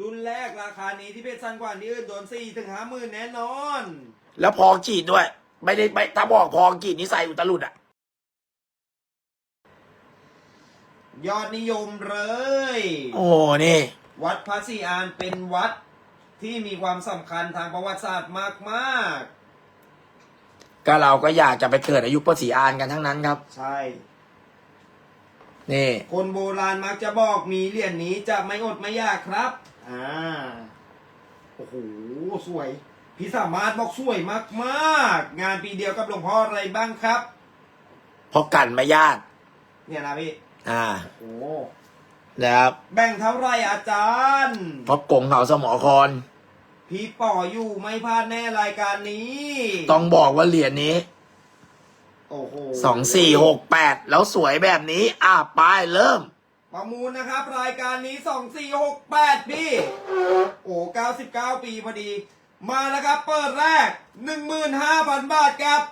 รุ่นแรกราคานี้ที่เพชรซันกว่านี้อื่นโดนสี่ถึงห้าหมื่นแน่นอน แล้วพองจีดด้วย ไม่ได้ไม่ถ้าบอกพองจีดนี่ใส่อุตลุดอะยอดนิยมเลย โอ้โหนี่ วัดพระศรีอานเป็นวัดที่มีความสำคัญทางประวัติศาสตร์มากก็เราก็อยากจะไปเกิดอายุประสีอานกันทั้งนั้นครับ ๆ ใช่ นี่ คนโบราณมักจะบอกมีเหรียญนี้จะไม่อดไม่ยากครับ อ่า โอ้โห สวย พี่สามารถบอกสวยมากๆ งานปีเดียวกับหลวงพ่ออะไรบ้างครับเพราะกันไม่ยาก เนี่ยนะพี่ อ่า โอ้นะครับ แบ่งเท่าไหรอาจารย์เพราะกงเขาสมอครพี่ป่ออยู่ไม่พลาดแน่รายการนี้ ต้องบอกว่าเหรียญนี้โอ้โห สองสี่หกแปดแล้วสวยแบบนี้ อะไปเริ่ม ประมูลนะครับ รายการนี้สองสี่หกแปดพี่ โอ้เก้าสิบเก้าปีพอดี มาแล้วครับ เปิดแรกหนึ่งหมื่นห้าพันบาทครับ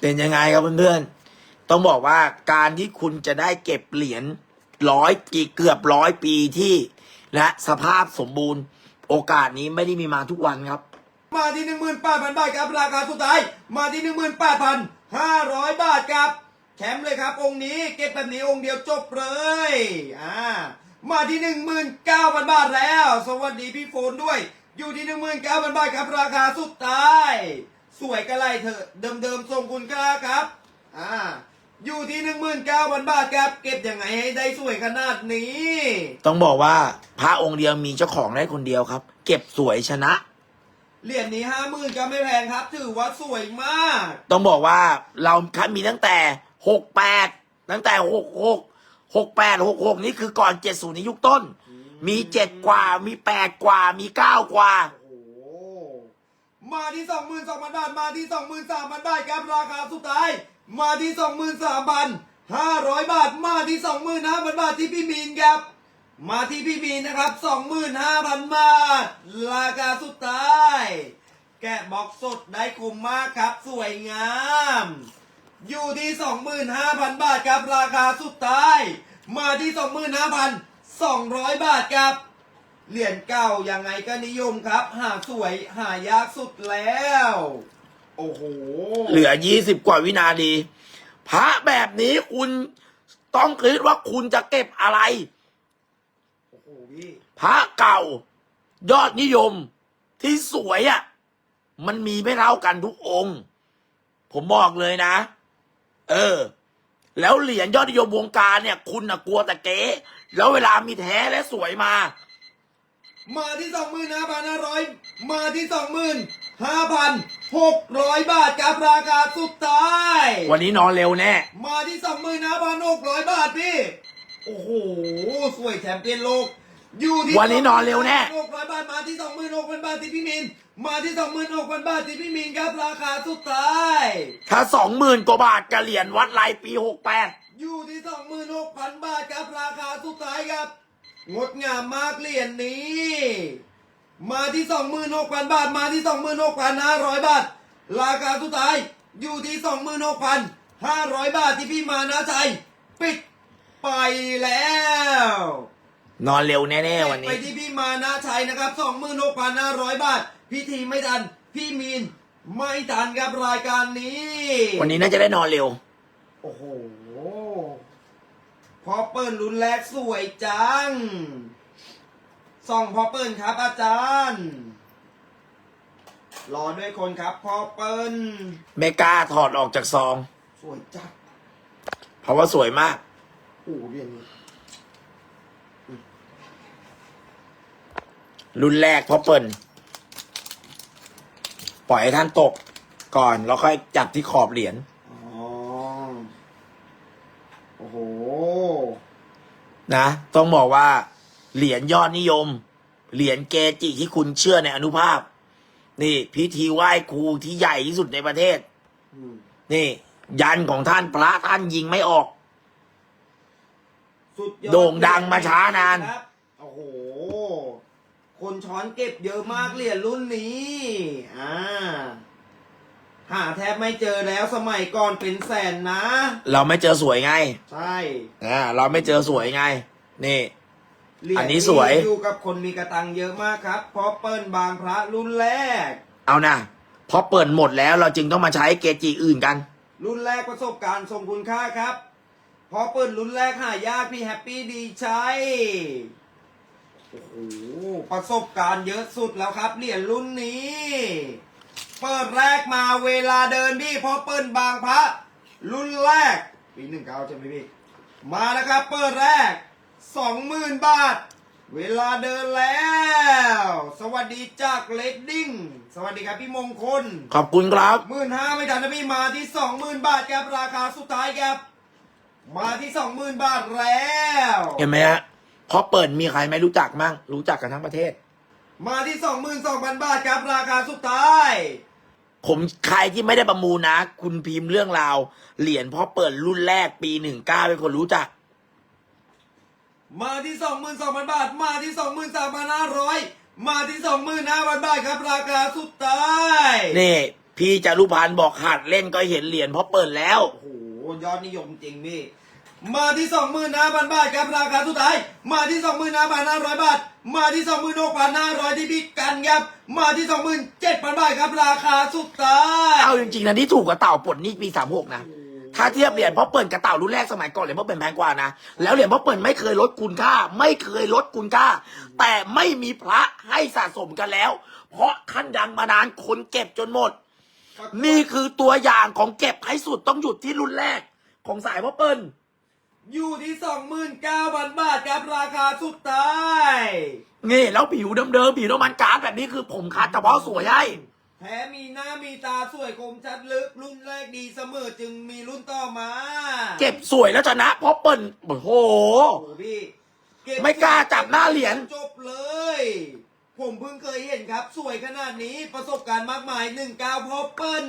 เป็นยังไงครับเพื่อนๆ ต้องบอกว่าการที่คุณจะได้เก็บเหรียญร้อยกี่เกือบร้อยปีที่ และสภาพสมบูรณ์ โอกาสนี้ไม่ได้มีมาทุกวันครับ มาที่หนึ่งหมื่นแปดพันบาทครับ ราคาสุดท้าย มาที่หนึ่งหมื่นแปดพันห้าร้อยบาทครับ แชมป์เลยครับ องค์นี้เก็บแบบนี้องค์เดียวจบเลยอ่ามาที่หนึ่งหมื่นเก้าพันบาทแล้ว สวัสดีพี่โฟนด้วย อยู่ที่หนึ่งหมื่นเก้าพันบาทครับราคาสุดท้าย สวยกระไรเถอะเดิมๆทรงคุณค่าครับอ่าอยู่ที่หนึ่งหมื่นเก้าพันบาทครับ เก็บยังไงให้ได้สวยขนาดนี้ ต้องบอกว่าพระองค์เดียวมีเจ้าของได้คนเดียวครับ เก็บสวยชนะเหรียญนี้ห้าหมื่นก็ไม่แพงครับ ถือว่าสวยมาก ต้องบอกว่าเราคัดมีตั้งแต่ หกแปดตั้งแต่หกหกหกแปดหกหกนี่คือก่อนเจ็ดศูนย์ในยุคต้น มีเจ็ดกว่า มีแปดกว่า มีเก้ากว่า โอ้โหมาที่สองหมื่นสองพันบาท มาที่สองหมื่นสามพันบาทครับราคาสุดท้าย มาที่สองหมื่นสามพันห้าร้อยบาท มาที่สองหมื่นห้าพันบาทที่พี่มีนครับ มาที่พี่มีนนะครับสองหมื่นห้าพันบาท ราคาสุดท้าย แกะบล็อกสดได้คมมากครับ สวยงาม อยู่ที่สองหมื่นห้าพันบาทครับ ราคาสุดท้าย มาที่สองหมื่นห้าพันสองร้อยบาทครับ เหรียญเก่ายังไงก็นิยมครับ หาสวยหายากสุดแล้ว โอ้โห เหลือยี่สิบกว่าวินาทีพระแบบนี้คุณต้องคิดว่าคุณจะเก็บอะไร โอ้โหพี่พระเก่ายอดนิยมที่สวยอะ่ะ มันมีไม่เท่ากันทุกองค์ ผมบอกเลยนะ เออ แล้วเหรียญยอดนิยมวงการเนี่ย คุณน่ะกลัวแต่เก๊แล้วเวลามีแท้และสวยมา มาที่สองหมื่นห้าพันห้าร้อยมาที่สองหมื่นห้าพันหกร้อยบาทครับราคาสุดท้าย วันนี้นอนเร็วแน่ มาที่สองหมื่นห้าพันหกร้อยบาทพี่ โอ้โห สวยแชมเปี้ยนโลก อยู่ที่วันนี้นอนเร็วแน่ หกร้อยบาทมาที่สองหมื่นหกพันบาทที่พี่มิน มาที่สองหมื่นหกพันบาทที่พี่มินครับราคาสุดท้าย ถ้าสองหมื่นกว่าบาทกับเหรียญวัดไรปีหกแปดอยู่ที่สองหมื่นหกพันบาทครับราคาสุดท้ายครับ งดงามมากเหรียญนี้ มาที่สองหมื่นหกพันบาทมาที่สองหมื่นหกพันห้าร้อยบาท ราคาสุดท้าย อยู่ที่สองหมื่นหกพันห้าร้อยบาทที่พี่มานะชัยปิดไปแล้ว นอนเร็วแน่ๆวันไปนี้ที่พี่มานะชัยนะครับสองหมื่นหกพันห้าร้อยบาท พิธีไม่ทัน พี่มีนไม่ทันครับรายการนี้ วันนี้น่าจะได้นอนเร็ว โอ้โห พอเปิลรุ่นแรกสวยจังส่องพอเปิลครับอาจารย์ รอด้วยคนครับพอเปิลไม่กล้าถอดออกจากซอง สวยจัดเพราะว่าสวยมาก โอ้โหเรียนนี้รุ่นแรกพอเปิล ปล่อยให้ท่านตกก่อนแล้วค่อยจับที่ขอบเหรียญอ๋อ โอ้โห นะ ต้องบอกว่า เหรียญยอดนิยม เหรียญเกจิที่คุณเชื่อในอนุภาพ นี่ พิธีไหว้ครูที่ใหญ่ที่สุดในประเทศ อืม นี่ ยันของท่านพระท่านยิงไม่ออก สุดยอดโด่งดังมาช้านาน ครับโอ้โห คนช้อนเก็บเยอะมากเหรียญรุ่นนี้ อ่า หาแทบไม่เจอแล้วสมัยก่อนเป็นแสนนะ เราไม่เจอสวยไงใช่อ่าเราไม่เจอสวยไง นี่ เหรียญอันนี้สวย อยู่กับคนมีกระตังเยอะมากครับ เพราะเปิ้ลบางพระรุ่นแรก เอานะพอเปิดหมดแล้วเราจึงต้องมาใช้เกจิอื่นกัน รุ่นแรกประสบการณ์ทรงคุณค่าครับ เพราะเปิ้ลรุ่นแรกหายากพี่แฮปปี้ดีใจโอ้โหประสบการณ์เยอะสุดแล้วครับเหรียญรุ่นนี้ เปิดแรกมาเวลาเดินพี่เพราะเปิ้ลบางพระ รุ่นแรก ปีหนึ่งเก้าใช่ไหมพี่ มาแล้วครับ เปิดแรกสองหมื่นบาท เวลาเดินแล้ว สวัสดีจากเลดดิ้งสวัสดีครับพี่มงคลขอบคุณครับ หมื่นห้าไม่ทันนะพี่มาที่สองหมื่นบาทครับราคาสุดท้ายครับ มาที่สองหมื่นบาทแล้ว เห็นไหมฮะ พอเปิดมีใครไม่รู้จักมั่งรู้จักกันทั้งประเทศ มาที่สองหมื่นสองพันบาทครับราคาสุดท้าย ผมใครที่ไม่ได้ประมูลนะ คุณพิมพ์เรื่องราว เหรียญพอเปิดรุ่นแรกปีหนึ่งเก้าเป็นคนรู้จัก มาที่สองหมื่นสองพันบาท มาที่สองหมื่นสามพันห้าร้อยมาที่สองหมื่นห้าพันบาทครับราคาสุดท้ายนี่ พี่จารุพันธ์บอกหัดเล่นก็เห็นเหรียญพอเปิดแล้ว โอ้โหยอดนิยมจริงพี่ มาที่สองหมื่นห้าพันบาทครับราคาสุดท้าย มาที่สองหมื่นห้าพันห้าร้อยบาท มาที่สองหมื่นหกพันห้าร้อยที่พี่กันครับ มาที่สองหมื่นเจ็ดพันบาทครับราคาสุดท้ายเอาจริงๆนะที่ถูกกระเต่าปลดหนี่ปีสามหกนะ ถ้าเทียบเหรียญพ่อเปิดกระเต่ารุ่นแรกสมัยก่อนเหรียญพ่อเปิดแพงกว่านะ แล้วเหรียญพ่อเปิดไม่เคยลดคุณค่า ไม่เคยลดคุณค่า แต่ไม่มีพระให้สะสมกันแล้ว เพราะขั้นดังมานานคนเก็บจนหมด นี่คือตัวอย่างของเก็บให้สุดต้องหยุดที่รุ่นแรก ของสายพ่อเปิ้ล อยู่ที่สองหมื่นเก้าพันบาทครับราคาสุดท้าย นี่แล้วผิวเดิมๆผิวน้ำมันก๊าซแบบนี้คือผมคัดเฉพาะสวยให้แถมมีหน้ามีตาสวยคมชัดลึก รุ่นแรกดีเสมอจึงมีรุ่นต่อมาเก็บสวยแล้วชนะเพราะเปิ้ลโอ้โห โอ้โหพี่เก็บไม่กล้าจับหน้าเหรียญ จบเลย ผมเพิ่งเคยเห็นครับ สวยขนาดนี้ประสบการณ์มากมายหนึ่งเก้าพอเปิ้ล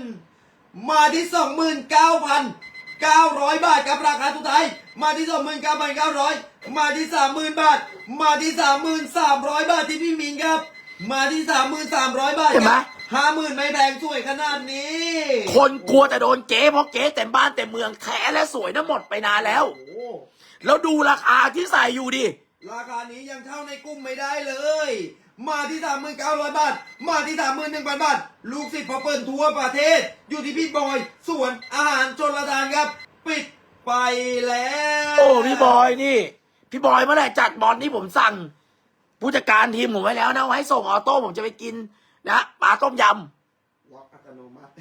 มาที่สองหมื่นเก้าพัน เก้าร้อยบาทครับราคาสุดท้ายมาที่สองหมื่นเก้าพันเก้าร้อยมาที่สามหมื่นบาท มาที่สามหมื่นสามร้อยบาทที่พี่มินครับ มาที่สามหมื่นสามร้อยบาทเห็นไหมห้าหมื่นไม่แพงสวยขนาดนี้ คนกลัวแต่โดนเก๊เพราะเก๊เต็มบ้านเต็มเมืองแท้และสวยทั้งหมดไปนานแล้วโอ้โหแล้วดูราคาที่ใส่อยู่ดิ ราคานี้ยังเท่าในกลุ่มไม่ได้เลย มาที่สามหมื่นเก้าร้อยบาท มาที่สามหมื่นหนึ่งพันบาท ลูกศิษย์พอเปิลทั่วประเทศ อยู่ที่พี่บอยส่วนอาหารชนละทานครับ ปิดไปแล้วโอ้พี่บอยนี่ พี่บอยเมื่อไหร่จัดบอลนี่ผมสั่ง ผู้จัดการทีมผมไว้แล้วนะว่าให้ส่งออโต้ผมจะไปกินนะปลาต้มยล็อกอัตโนมัติ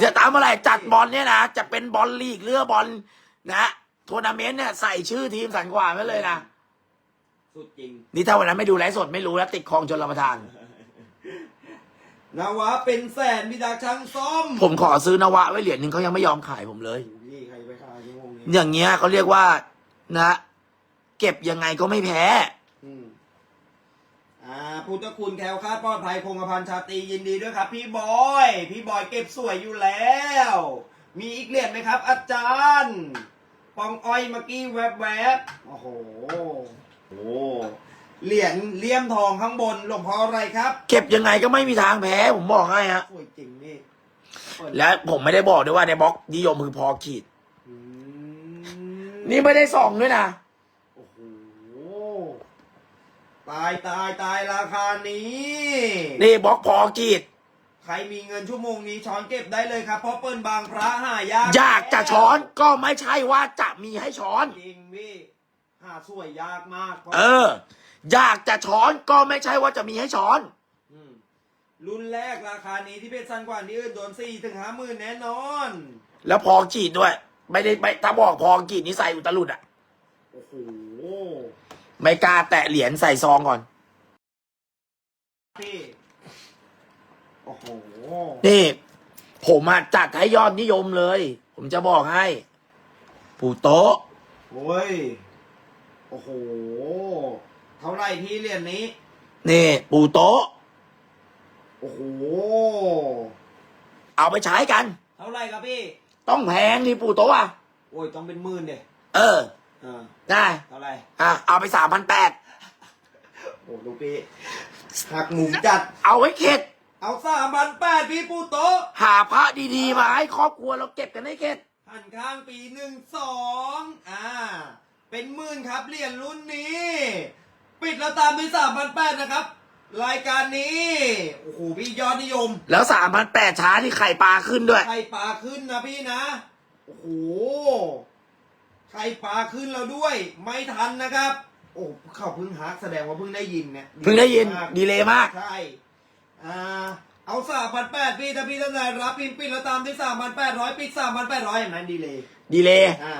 ำจะตามเมื่อไหร่จัดบอลเนี่ยนะจะเป็นบอลลีกหรือบอลนะทัวร์นาเมนต์เนี่ยใส่ชื่อทีมสันขวานไว้เลยนะ สุดจริง นี่ถ้าวันนั้นไม่ดูไลฟ์สดไม่รู้แล้วติดคลองชนรับประทานนวะเป็นแสนพิทักษ์ช่างซ่อมผมขอซื้อนวะไว้เหรียญหนึ่งเขายังไม่ยอมขายผมเลย พี่ใครไปขายชั่วโมงนี้อย่างเงี้ยเขาเรียกว่า นะ เก็บยังไงก็ไม่แพ้ อืมอ่าพุทธคุณแคล้วคลาดปลอดภัยคงกระพันชาตรียินดีด้วยครับ พี่บอย พี่บอยเก็บสวยอยู่แล้ว มีอีกเหรียญไหมครับ อาจารย์ ปองอ้อยเมื่อกี้แวบๆโอ้โห โอ้เหรียญเลี่ยมทองข้างบนหลวงพ่ออะไรครับเก็บยังไงก็ไม่มีทางแพ้ผมบอกให้ฮะ สวยจริงนี่เปิดและผมไม่ได้บอกด้วยว่าในบล็อกนิยมคือพอขีด อืมนี่ไม่ได้ส่องด้วยนะ โอ้โหตายตายตายราคานี้ นี่บล็อกพอขีด ใครมีเงินชั่วโมงนี้ช้อนเก็บได้เลยครับ เพราะเปิ้ลบางพระหายากอยากจะช้อนก็ไม่ใช่ว่าจะมีให้ช้อน จริงพี่หาสวยยากมากเออ อยากจะช้อนก็ไม่ใช่ว่าจะมีให้ช้อน มรุ่นแรกราคานี้ที่เพชรซันกว่านี้อื่นโดนสี่ถึงห้าหมื่นแน่นอนแล้วพอขีดด้วย ไม่ได้ไม่ถ้าบอกพอขีดนี่ใส่อุตลุดอะโอ้โหไม่กล้าแตะเหรียญใส่ซองก่อน พี่โอ้โหนี่ ผมอะจัดให้ยอดนิยมเลย ผมจะบอกให้ ปูโต๊ะ โอ้ย โอ้โห เท่าไหรพี่เหรียญนี้ นี่ ปูโต๊ะ โอ้โห เอาไปใช้กัน เท่าไหรครับพี่ ต้องแพงนี่ปูโต๊ะอะ โอ้ยต้องเป็นหมื่นเด้เออ อ่าได้เท่าไหรอะเอาไปสามพันแปดโอ้ลูกพี่หักหมุมจัด เอาไว้เข็ด เอาสามพันแปดพี่ปูโต๊ะหาพระดีๆมาให้ครอบครัวเราเก็บกันให้เข็ดหันข้างปีหนึ่งสองอ่า เป็นหมื่นครับเหรียญรุ่นนี้ ปิดแล้วตามด้วยสามพันแปดนะครับ รายการนี้โอ้โหพี่ยอดนิยมแล้วสามพันแปดช้าที่ไข่ปลาขึ้นด้วย ไข่ปลาขึ้นนะพี่นะโอ้โหไข่ปลาขึ้นแล้วด้วย ไม่ทันนะครับ โอ้เขาเพิ่งฮักแสดงว่าเพิ่งได้ยินเนี่ยเพิ่งได้ยินมากดีเลยมาก ใช่อ่าเอาสามพันแปดพี่ถ้าพี่ท่านใดรับพิมพ์ปิดแล้วตามที่สามพันแปดร้อยปิดสามพันแปดร้อยเห็นไหมดีเลยดีเลยอ่า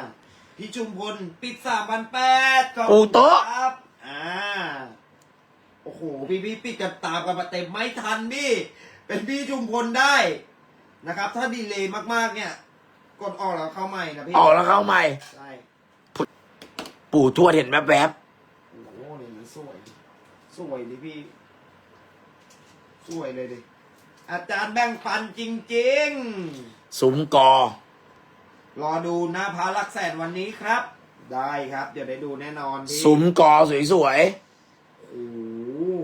พี่ชุมพลปิดสามพันแปดปูโต๊ะ ครับอ่าโอ้โหพี่พี่ปิดกันตามกันมาเต็มไม่ทันพี่ เป็นพี่ชุมพลได้นะครับ ถ้าดีเลยมากๆเนี่ย กดออกแล้วเข้าใหม่นะพี่ออกแล้วเข้าใหม่ ใช่ปู่ทวดเห็นแวบโอ้โหนี่มันสวย สวยดิพี่ สวยเลยดิอาจารย์แบ่งปันจริงๆซุ้มกอๆ รอดูหน้าพาลักแสนวันนี้ครับ ได้ครับ เดี๋ยวได้ดูแน่นอนพี่ซุ้มกอสวยโอ้โห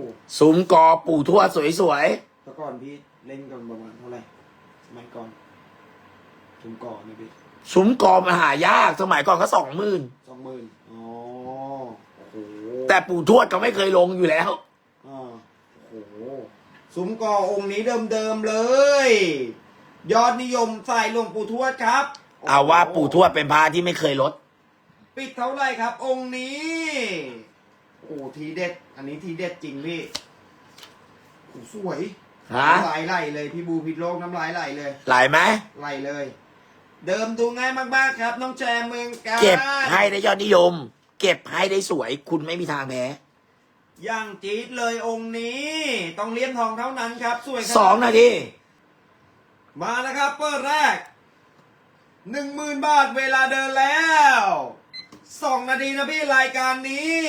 ๆซุ้มกอปู่ทวดสวยแต่ก่อนพี่เล่นกันประมาณเท่าไหร่สมัยก่อนทุมก่อนนี่พี่ๆซุ้มกอมันหายากสมัยก่อนก็สองหมื่นสองหมื่นอ๋อโอ้โหแต่ปู่ทวดก็ไม่เคยลงอยู่แล้ว อ่าโอ้โหซุ้มกอองค์นี้เดิมๆเลย ยอดนิยมใส่หลวงปู่ทวดครับ เอาว่าปู่ทวดเป็นพระที่ไม่เคยลด ปิดเท่าไหร่ครับ องค์นี้ โอ้ทีเด็ด อันนี้ทีเด็ดจริงพี่โอ้สวยฮะน้ำลายไหลเลยพี่บูพิดโลกน้ำลายไหลเลยหลายไหมไหลเลย เดิมดูง่ายมากๆครับ น้องแจมเมืองกาญเก็บให้ได้ยอดนิยม เก็บให้ได้สวย คุณไม่มีทางแพ้ย่างจี๊ดเลยองค์นี้ ต้องเลี้ยมทองเท่านั้นครับ สวยขดสองนาทีมานะครับเปิดแรก หนึ่งหมื่นบาทเวลาเดินแล้วสองนาทีนะพี่รายการนี้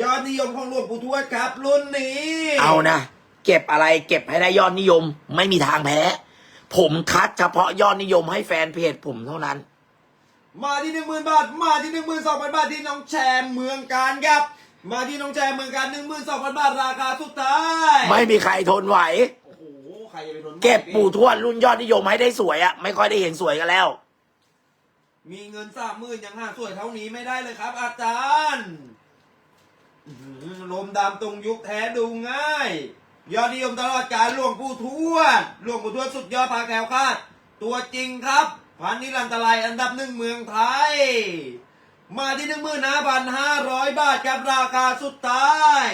ยอดนิยมของหลวงปู่ทวดครับ รุ่นนี้ เอานะ เก็บอะไรเก็บให้ได้ยอดนิยม ไม่มีทางแพ้ ผมคัดเฉพาะยอดนิยมให้แฟนเพจผมเท่านั้น มาที่หนึ่งหมื่นบาท มาที่หนึ่งหมื่นสองพันบาทที่น้องแชร์เมืองการครับ มาที่น้องแชร์เมืองการหนึ่งหมื่นสองพันบาทราคาสุดท้าย ไม่มีใครทนไหวโอ้โหใค รจะไปทนไหวเก็บปู่ทวดรุ่นยอดนิยมให้ได้สวยอะไม่ค่อยได้เห็นสวยกันแล้ว มีเงินสามหมื่นยังหาสวยเท่านี้ไม่ได้เลยครับ อาจารย์อื้อหือลมดำตรงยุคแท้ดูง่าย ยอดนิยมตลอดการหลวงปู่ทวดหลวงปู่ทวดสุดยอดพาแก้วคาด ตัวจริงครับพันนิรันตรายอันดับหนึ่งเมืองไทย มาที่หนึ่งหมื่นห้าพันห้าร้อยบาทครับราคาสุดท้าย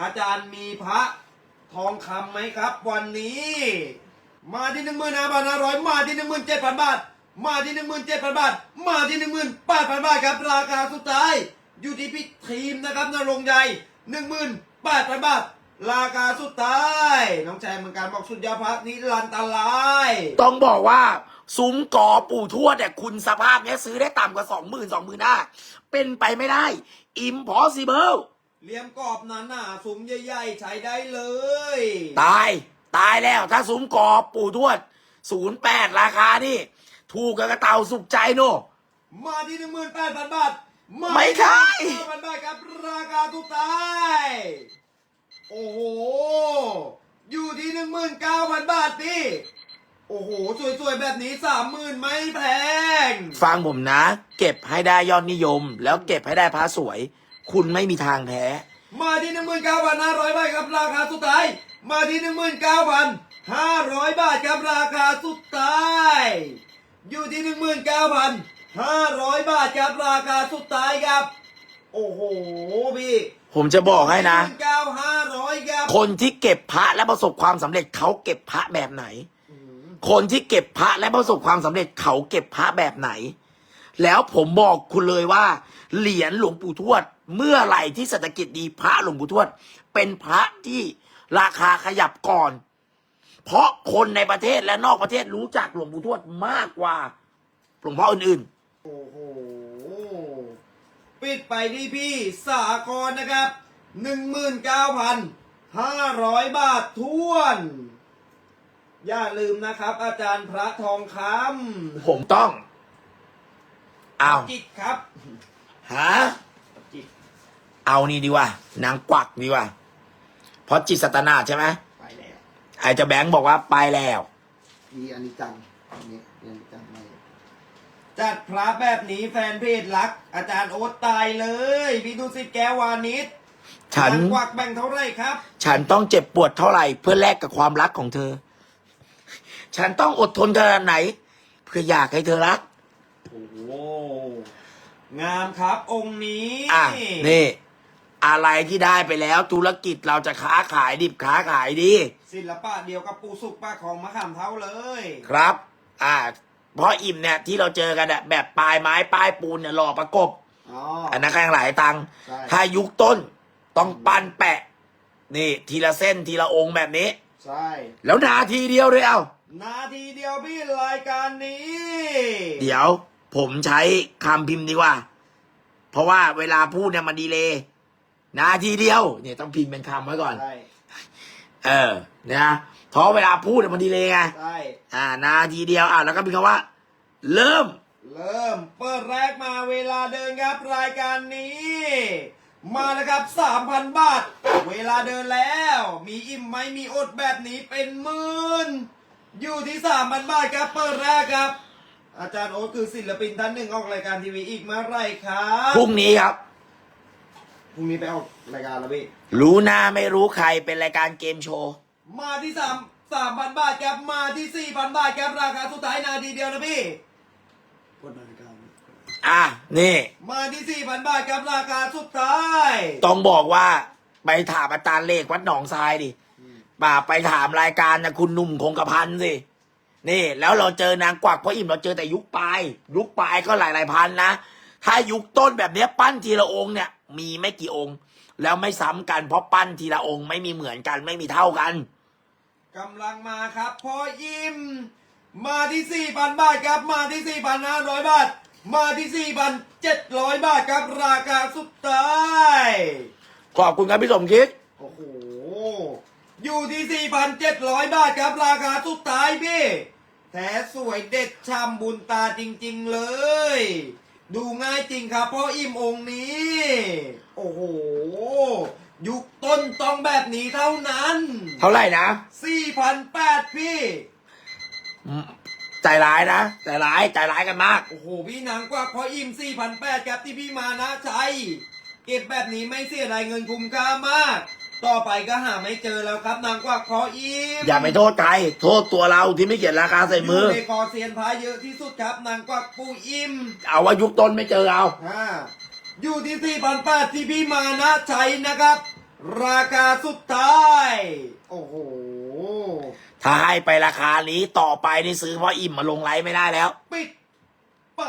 อาจารย์มีพระ ทองคำไหมครับ วันนี้ มาที่หนึ่งหมื่นห้าพันห้าร้อยมาที่หนึ่งหมื่นเจ็ดพันบาท มาที่หนึ่งหมื่นเจ็ดพันบาท มาที่หนึ่งหมื่นแปดพันบาทครับ ราคาสุดท้าย อยู่ที่พี่ทีมนะครับนรงใหญ่หนึ่งหมื่นแปดพันบาท ราคาสุดท้าย น้องแจมเหมือนกันบอกสุดยอดพักนิรันตรายต้องบอกว่า ซุ้มกอปู่ทวดเนี่ยคุณสภาพเนี้ยซื้อได้ต่ำกว่าสองหมื่นสองหมื่นห้าเป็นไปไม่ได้ impossible เหลี่ยมกรอบนั้นน่ะซุ้มใหญ่ๆ ใช้ได้เลย ตาย ตายแล้วถ้าซุ้มกอปู่ทวดศูนย์แปดราคานี่ ถูกกับกระเต่าสุขใจโน่มาที่หนึ่งหมื่นแปดพันบาทาไม่ใช่ที่1,800พันบาทครับราคาสุดท้ายโอ้โห อยู่ที่หนึ่งหมื่นเก้าพันบาทพี่โอ้โห สวยๆ แบบนี้สามหมื่นไม่แพง ฟังผมนะ เก็บให้ได้ยอดนิยม แล้วเก็บให้ได้พระสวย คุณไม่มีทางแพ้ มาที่หนึ่งหมื่นเก้าพันห้าร้อยบาทครับราคาสุดท้าย มาที่หนึ่งหมื่นเก้าพันห้าร้อยบาทครับราคาสุดท้าย อยู่ที่หนึ่งหมื่นเก้าพันห้าร้อยบาทครับราคาสุดท้ายครับ โอ้โหพี่ผมจะบอกให้นะหนึ่งเก้าห้าร้อยครับคนที่เก็บพระและประสบความสำเร็จเขาเก็บพระแบบไหน คนที่เก็บพระและประสบความสำเร็จเขาเก็บพระแบบไหน แล้วผมบอกคุณเลยว่า เหรียญหลวงปู่ทวด เมื่อไหร่ที่เศรษฐกิจดีพระหลวงปู่ทวด เป็นพระที่ราคาขยับก่อน เพราะคนในประเทศและนอกประเทศรู้จักหลวงปู่ทวดมากกว่าหลวงพ่ออื่นโอ้โห ปิดไปที่พี่สากรนะครับหนึ่งหมื่นเก้าพันห้าร้อยบาททวน อย่าลืมนะครับ อาจารย์พระทองคๆผมต้องำเอาจิตครับฮะจิต เอานี่ดีกว่านางกวักดีกว่า เพราะจิตสัตนาใช่ไหมไปแล้วไอ้เจ้าแบงค์บอกว่าไปแล้ว มีอันนี้จังอันนี้อันนี้จังไม่จัดพระแบบนี้แฟนเพจรัก อาจารย์โอ๊ตตายเลยพี่ดูสิแก้ววานิชฉันนางกวักแบ่งเท่าไหรครับ ฉันต้องเจ็บปวดเท่าไหร่ เพื่อแลกกับความรักของเธอ ฉันต้องอดทนขนาดไหน เพื่ออยากให้เธอรัก โอ้โหงามครับองค์นี้ อะ นี่ อะไรที่ได้ไปแล้วธุรกิจเราจะค้าขายดิบค้าขายดี ศิลปะเดียวกับปูสุกป้าของมะขามเท่าเลย ครับ อ่า เพราะอิ่มเนี่ยที่เราเจอกันอะแบบปลายไม้ปลายปูนเนี่ยหล่อประกบ อ๋ออันนั้นข้างหลายตังค์ใช่ถ้ายุคต้นต้องปั้นแปะ นี่ ทีละเส้นทีละองค์แบบนี้ ใช่ แล้วนาทีเดียวด้วยเอา นาทีเดียวพี่รายการนี้เดี๋ยวผมใช้คำพิมพ์ดีกว่า เพราะว่าเวลาพูดเนี่ยมันดีเลย นาทีเดียวเนี่ยต้องพิมพ์เป็นคำไว้ก่อน ใช่เออนะเพราะเวลาพูดเนี่ยมันดีเลยไงใช่อ่า นาทีเดียวอะแล้วก็พิมพ์คำว่า เริ่ม เริ่มเปิดแรกมาเวลาเดินครับรายการนี้ มาแล้วครับสามพันบาท เวลาเดินแล้ว มีอิ่มไหมมีอดแบบนี้เป็นหมื่นอยู่ที่สามพันบาทครับเปิดแรกครับ อาจารย์โอ๊ตคือศิลปินท่านหนึ่งออกรายการทีวีอีกเมื่อไหรครับ พรุ่งนี้ครับ พรุ่งนี้ไปออกรายการแล้วพี่รู้หน้าไม่รู้ใครเป็นรายการเกมโชว์ มาที่สามสามพันบาทครับมาที่สี่พันบาทครับราคาสุดท้ายนาทีเดียวนะพี่กดนาฬิกาอะ นี่ มาที่สี่พันบาทครับราคาสุดท้ายต้องบอกว่า ไปถามอาจารย์เลขวัดหนองทรายดิป่าไปถามรายการนะคุณหนุ่มคงกระพันสิ นี่ แล้วเราเจอนางกวักเพราะอิ่มเราเจอแต่ยุคปลาย ยุคปลายก็หลายหลายๆพันนะ ถ้ายุคต้นแบบเนี้ยปั้นทีละองค์เนี่ย มีไม่กี่องค์ แล้วไม่ซ้ำกันเพราะปั้นทีละองค์ไม่มีเหมือนกันไม่มีเท่ากัน กำลังมาครับพอยิมมาที่สี่พันบาทครับ มาที่สี่พันห้าร้อยบาท มาที่สี่พันเจ็ดร้อยบาทครับราคาสุดท้ายขอบคุณครับพี่สมคิด โอ้โหอยู่ที่สี่พันเจ็ดร้อยบาทครับราคาสุดท้ายพี่แท้สวยเด็ดช่ำบุญตาจริง ๆ เลย ดูง่ายจริงครับพ่ออิ่มองค์นี้ โอ้โห ยุคต้นต้องแบบนี้เท่านั้น เท่าไหร่นะสี่พันแปดพี่ใจร้ายนะ ใจร้าย ใจร้ายกันมาก โอ้โห พี่นางกว่าพออิ่มสี่พันแปดครับที่พี่มานะใช้เก็บแบบนี้ไม่เสียดายเงินคุ้มค่ามาก ต่อไปก็หาไม่เจอแล้วครับนางกว่าพออิ่มอย่าไปโทษใครโทษตัวเราที่ไม่เขียนราคาใส่มือ ยู่ในคอเซียนพาเยอะที่สุดครับนางกวักปูอิ่มเอาว่ายุคต้นไม่เจอเอาอ่าอยู่ที่สี่พันแปดที่พี่มานะใช้นะครับ ราคาสุดท้าย โอ้โห ถ้าให้ไปราคานี้ต่อไปนี่ซื้อเพราะอิ่มมาลงไลฟ์ไม่ได้แล้ว ปิดไป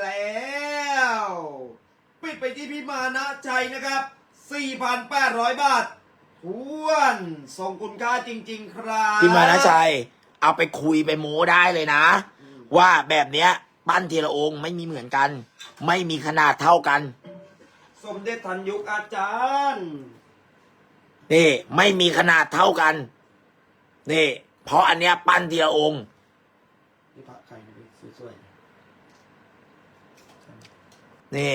แล้ว ปิดไปที่พี่มานะใช้นะครับ 4,800 บาท ทวนทรงคุณค่าจริง ๆ ครับพี่มานะชัยเอาไปคุยไปโม้ได้เลยนะ ว่าแบบเนี้ยปั้นทีละองค์ไม่มีเหมือนกัน ไม่มีขนาดเท่ากัน สมเด็จทันยุคอาจารย์ นี่ไม่มีขนาดเท่ากัน นี่ เพราะอันเนี้ยปั้นทีละองค์นี่พระใครนะพี่สวยนี่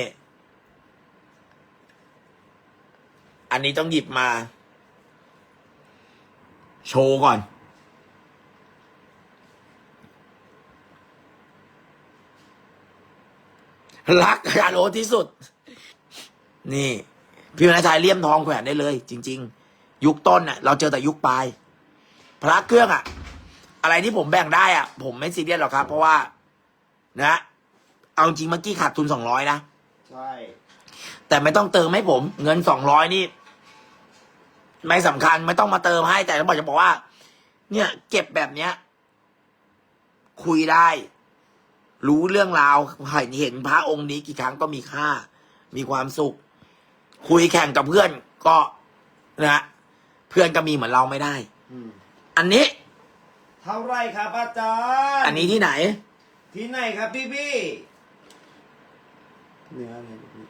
อันนี้ต้องหยิบมา โชว์ก่อน รักอาจารย์โอตที่สุด นี่ พี่วรรณชัยเลี่ยมทองแขวนได้เลย จริง ๆ ยุคต้นน่ะ เราเจอแต่ยุคปลาย พระเครื่องอะอะไรที่ผมแบ่งได้อะผมไม่ซีเรียสหรอกครับ เพราะว่า นะ เอาจริงเมื่อกี้ขาดทุนสองร้อยนะๆใช่ แต่ไม่ต้องเติมให้ผม เงินสองร้อยนี่ ไม่สำคัญไม่ต้องมาเติมให้แต่จะบอกจะบอกว่า เนี่ย เก็บแบบเนี้ย คุยได้ รู้เรื่องราวเห็นพระองค์นี้กี่ครั้งก็มีค่า มีความสุข คุยแข่งกับเพื่อนก็นะเพื่อนก็มีเหมือนเราไม่ได้อืมอันนี้ เท่าไรครับอาจารย์อันนี้ที่ไหน ที่ไหนครับพี่พี่เนื้ออะไรพี่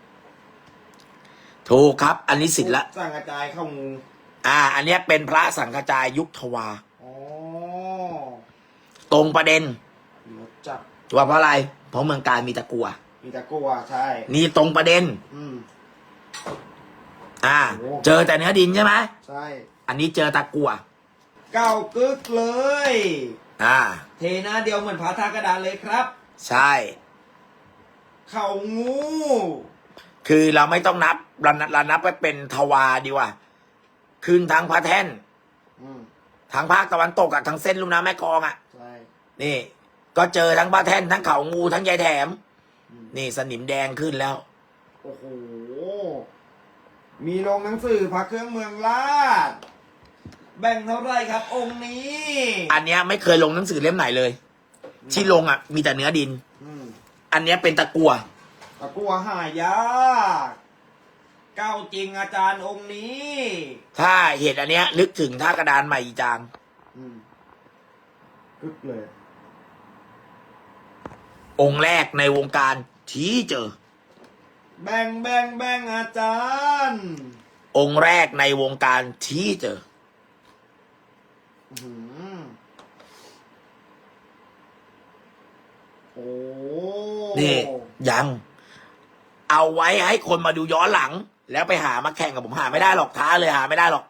ถูกครับ อันนี้สิทธิ์ละสั่งกระจายเข้างู อ่า อันเนี้ยเป็นพระสังฆจายยุคทวา อ๋อตรงประเด็นรสจัดว่าเพราะอะไร เพราะเมืองการมีตะกัว มีตะกัวใช่ นี่ตรงประเด็น อืม อ่า โอ้ เจอแต่เนื้อดินใช่ไหมใช่อันนี้เจอตะกัว เก้ากึกเลย อ่า เทหน้าเดียวเหมือนผาทากระดานเลยครับ ใช่อเขางู คือเราไม่ต้องนับเรานับเรานับไปเป็นทวาดีกว่า ขึ้นทั้งพระแท่น อืมทั้งภาคตะวันตกอะทั้งเส้นลุ่มน้ำแม่กลองอะใช่นี่ ก็เจอทั้งพระแท่นทั้งเขางูทั้งยายแถม อืมนี่สนิมแดงขึ้นแล้ว โอ้โห มีลงหนังสือพระเครื่องเมืองราช แบ่งเท่าไหรครับ องค์นี้อันเนี้ยไม่เคยลงหนังสือเล่มไหนเลย ที่ลงอะมีแต่เนื้อดิน อืมอันเนี้ยเป็นตะกัว ตะกัวหายาก เก้าจริงอาจารย์องค์นี้ ถ้าเห็นอันเนี้ย นึกถึงท่ากระดานใหม่อีจาง อืมกึกเลย องค์แรกในวงการที่เจอ แบ่งแบ่งแบ่งอาจารย์องค์แรกในวงการที่เจอ อื้อหือโอ้นี่ยัง เอาไว้ให้คนมาดูย้อนหลัง แล้วไปหามาแข่งกับผมหาไม่ได้หรอกท้าเลยหาไม่ได้หรอก